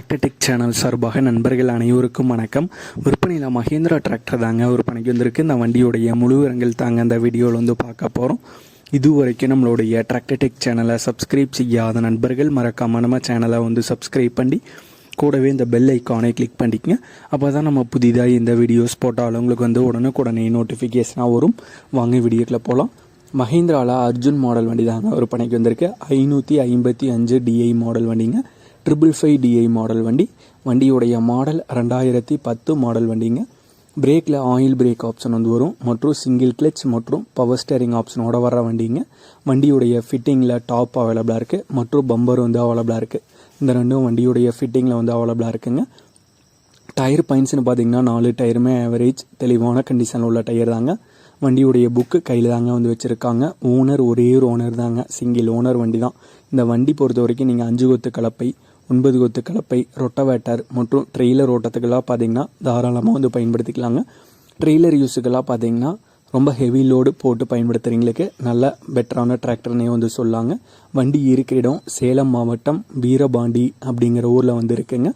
Tractor Tech channel சார்பாக நண்பர்கள் அனைவருக்கும் வணக்கம். விற்பனையில் மகேந்திரா டிராக்டர் தாங்க விற்பனைக்கு வந்திருக்கு. இந்த வண்டியுடைய முழு விவரங்கள் தாங்க அந்த வீடியோவில் வந்து பார்க்க போகிறோம் இதுவரைக்கும் நம்மளுடைய டிராக்டர்டெக் சேனலை சப்ஸ்கிரைப் செய்யாத நண்பர்கள் மறக்காம நம்ம சேனலை வந்து சப்ஸ்கிரைப் பண்ணி கூடவே இந்த பெல் ஐக்கானை கிளிக் பண்ணிக்கங்க. அப்போ தான் நம்ம புதிதாக இந்த வீடியோஸ் போட்டாலும் உங்களுக்கு வந்து உடனுக்குடனே நோட்டிஃபிகேஷனாக வரும். வாங்க வீடியோக்கில் போகலாம் மஹேந்திராவில் அர்ஜுன் மாடல் வண்டி தாங்க ஒரு பணிக்கு வந்திருக்கு. ஐநூற்றி ஐம்பத்தி அஞ்சு டிஐ மாடல் வண்டிங்க. ட்ரிபிள் ஃபைவ் டிஐ மாடல் வண்டி. வண்டியுடைய மாடல் ரெண்டாயிரத்தி பத்து மாடல் வண்டிங்க. பிரேக்கில் ஆயில் பிரேக் ஆப்ஷன் வந்து வரும். மற்றும் சிங்கிள் கிளச் மற்றும் பவர் ஸ்டேரிங் ஆப்ஷனோட வர வண்டிங்க. வண்டியுடைய ஃபிட்டிங்கில் டாப் அவைலபிளாக இருக்குது மற்றும் பம்பர் வந்து அவைலபிளாக இருக்குது இந்த ரெண்டும் வண்டியுடைய ஃபிட்டிங்கில் வந்து அவைலபிளாக இருக்குங்க. டயர் பாயிண்ட்ஸ்னு பார்த்தீங்கன்னா நாலு டயருமே ஆவரேஜ் தெளிவான கண்டிஷனில் உள்ள டயர் தாங்க. வண்டியுடைய புக்கு கையில் தாங்க வந்து வச்சுருக்காங்க. ஓனர் ஒரே ஒரு ஓனர் தாங்க. சிங்கிள் ஓனர் வண்டி தான். இந்த வண்டி பொறுத்த வரைக்கும் நீங்கள் அஞ்சு கொத்து கலப்பை ஒன்பது கொத்து கலப்பை ரொட்டவேட்டர் மற்றும் ட்ரெய்லர் ஓட்டத்துக்கெல்லாம் பார்த்தீங்கன்னா தாராளமாக வந்து பயன்படுத்திக்கலாங்க. ட்ரெய்லர் யூஸுக்கெல்லாம் பார்த்தீங்கன்னா ரொம்ப ஹெவி லோடு போட்டு பயன்படுத்துகிறவங்களுக்கு நல்ல பெட்டரான டிராக்டர்னே வந்து சொல்லாங்க. வண்டி இருக்கிற இடம் சேலம் மாவட்டம் வீரபாண்டி அப்படிங்கிற ஊரில் வந்து இருக்குங்க.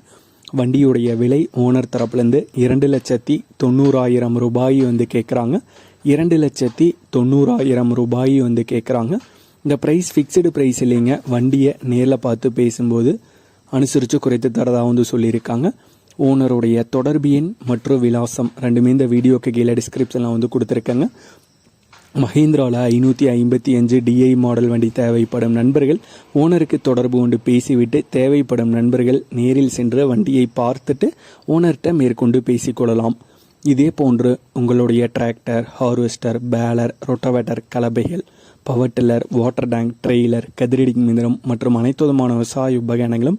வண்டியுடைய விலை ஓனர் தரப்புலேருந்து இரண்டு லட்சத்தி தொண்ணூறாயிரம் ரூபாய் வந்து கேட்குறாங்க இரண்டு லட்சத்தி தொண்ணூறாயிரம் ரூபாய் வந்து கேட்குறாங்க இந்த ப்ரைஸ் ஃபிக்ஸ்டு ப்ரைஸ் இல்லைங்க. வண்டியை நேரில் பார்த்து பேசும்போது அனுசரித்து குறைத்து தரதாக வந்து சொல்லியிருக்காங்க. ஓனருடைய தொடர்பு எண் மற்றும் விலாசம் ரெண்டுமே இந்த வீடியோக்கு கீழே டிஸ்கிரிப்ஷனில் வந்து கொடுத்துருக்காங்க. மஹேந்திராவில் ஐநூற்றி ஐம்பத்தி அஞ்சு டிஐ மாடல் வண்டி தேவைப்படும் நண்பர்கள் ஓனருக்கு தொடர்பு கொண்டு பேசிவிட்டு தேவைப்படும் நண்பர்கள் நேரில் சென்று வண்டியை பார்த்துட்டு ஓனர்கிட்ட மேற்கொண்டு பேசிக்கொள்ளலாம். இதே போன்று உங்களுடைய tractor harvester baler rotavator கலபைகள் power tiller water tank trailer கதிரடி மிந்திரம் மற்றும் அனைத்து விதமான விவசாய உபகரணங்களும்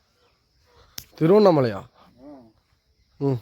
திருவண்ணாமலையா? ம்.